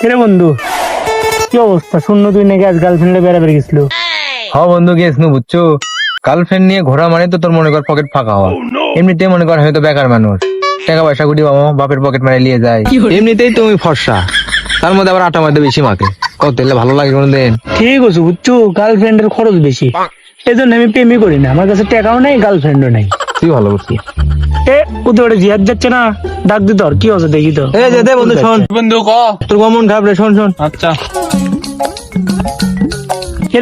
কিরে বন্ধু? কি অবস্থা? শূন্য তুই নাকি আজ গার্লফ্রেন্ডে বেড়াবে গেছিল। হ বন্ধু গেছ নু বুঝছ? গার্লফ্রেন্ড নিয়ে ঘোরা মানে তো তোর মনে কর পকেট ফাঁকা হওয়া। এমনিতেই মনে কর হয়তো বেকার মানুষ। টাকা পয়সা গুটি বাবা বাপের পকেট মারে নিয়ে যায়। এমনিতেই তুমি ফর্সা। তার মধ্যে আবার আটা মধ্যে বেশি মাকে কত তেলে ভালো লাগে কোনো দিন? ঠিক আছে বুঝছ? গার্লফ্রেন্ডের খরচ বেশি। এই জন্য আমি প্রেমই করি না। আমার কাছে টাকাও নেই গার্লফ্রেন্ডও নেই। তুই ভালো করছিস এ ওটা জিহাদ যাচ্ছে না? ডাক দিত আর কি দেখি তো। এ যে দে বন্ধু শোন। বন্ধু ক? তোর মন খারাপ রে শোন শোন। আচ্ছা।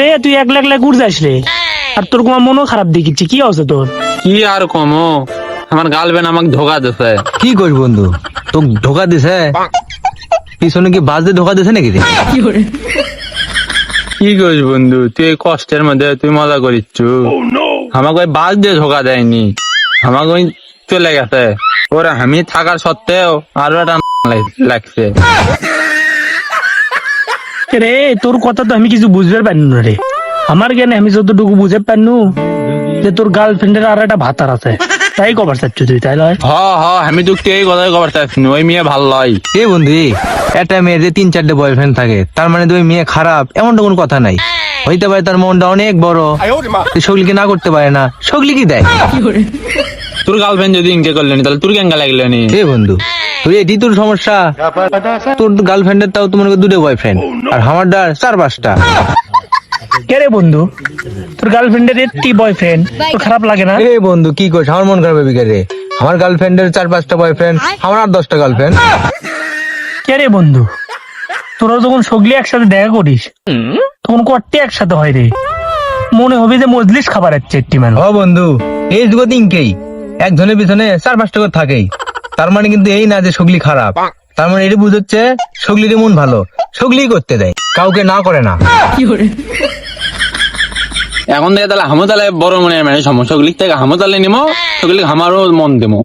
রে তুই এক লাখ লাখ উড় যাস রে? আর তোর মনও খারাপ দেখিচ্ছি কি তোর? কি আর কমো? আমার গার্লফ্রেন্ড আমাকে ধোকা দিছে। কি করিস বন্ধু? তোক ধোকা দিছে? পিছনে কি বাস দিয়ে ধোকা দিছে নাকি রে? কি করিস বন্ধু তুই কষ্টের মধ্যে তুই মজা করিচ্ছ। আমাকে ওই বাস দিয়ে ধোকা দেয়নি। আমাকে ওই চলে গেছে। ওরা আমি থাকার সত্ত্বেও আরও একটা লাগছে। রে তোর কথা তো আমি কিছু বুঝতে পারি না রে। আমার জ্ঞানে আমি যতটুকু বুঝে পারনু যে তোর গার্লফ্রেন্ডের আর একটা ভাতার আছে। তাই কবার চাচ্ছ তুই তাই লয়? হ হ আমি তোকে এই কথাই খবর চাচ্ছি ওই মেয়ে ভালো লয়। এ বন্ধু একটা মেয়ের যে তিন চারটে বয়ফ্রেন্ড থাকে তার মানে তুই মেয়ে খারাপ এমনটা কোনো কথা নাই। হইতে পারে তার মনটা অনেক বড়। সগলি কি না করতে পারে না? সগলি কি দেয় তোর গার্লফ্রেন্ড যদি ইনকে করলেনি তাহলে তোর কেঙ্গা লাগল নি। এ বন্ধু তুই এটি তোর সমস্যা। তোর গার্লফ্রেন্ডের তাও তোমার দুটো বয়ফ্রেন্ড আর আমার ডার চার পাঁচটা। কে রে বন্ধু? তোর গার্লফ্রেন্ডের একটি বয়ফ্রেন্ড তোর খারাপ লাগে না? এ বন্ধু কি করছ আমার মন খারাপ হবে রে আমার গার্লফ্রেন্ডের চার পাঁচটা বয়ফ্রেন্ড আমার আর দশটা গার্লফ্রেন্ড কে রে বন্ধু? তোরা যখন সগলি একসাথে দেখা করিস তখন কট্টি একসাথে হয় রে। মনে হবে যে মজলিস খাবার হচ্ছে একটি মানুষ। ও বন্ধু এই যুগ তিনকেই একজনের পিছনে চার পাঁচটা করে থাকেই। তার মানে কিন্তু এই না যে সগলি খারাপ। তার মানে এটি বুঝচ্ছে সগলির মন ভালো। সগলি করতে দেয় কাউকে না করে না। এখন থেকে তাহলে হামো তাহলে বড় মনে মানে সমস্যা গুলি থেকে হামো তাহলে নিমো সেগুলি আমারও মন দেবো